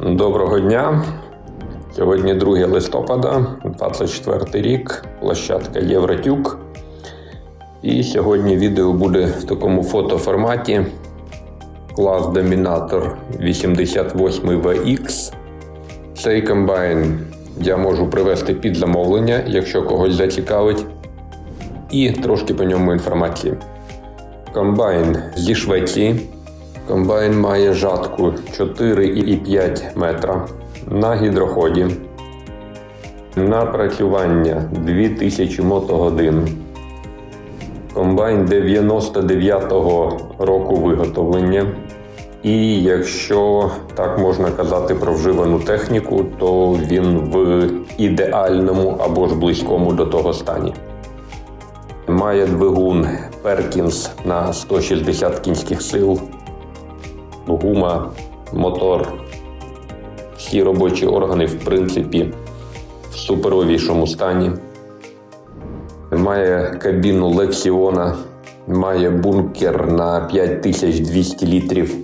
Доброго дня. Сьогодні 2 листопада, 24 рік, площадка Євротюк. І сьогодні відео буде в такому фотоформаті. Клас Домінатор 88VX. Цей комбайн я можу привести під замовлення, якщо когось зацікавить. І трошки по ньому інформації. Комбайн зі Швеції. Комбайн має жатку 4,5 метра на гідроході. Напрацювання 2000 мотогодин. Комбайн 99-го року виготовлення. І якщо так можна казати про вживану техніку, то він в ідеальному або ж близькому до того стані. Має двигун Perkins на 160 кінських сил, гума, мотор. Всі робочі органи, в принципі, в суперовішому стані. Має кабіну Лексіона, має бункер на 5200 літрів.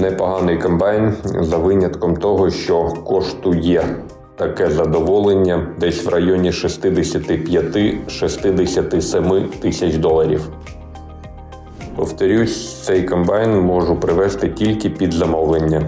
Непоганий комбайн за винятком того, що коштує таке задоволення десь в районі 65-67 тисяч доларів. Повторюсь, цей комбайн можу привезти тільки під замовлення.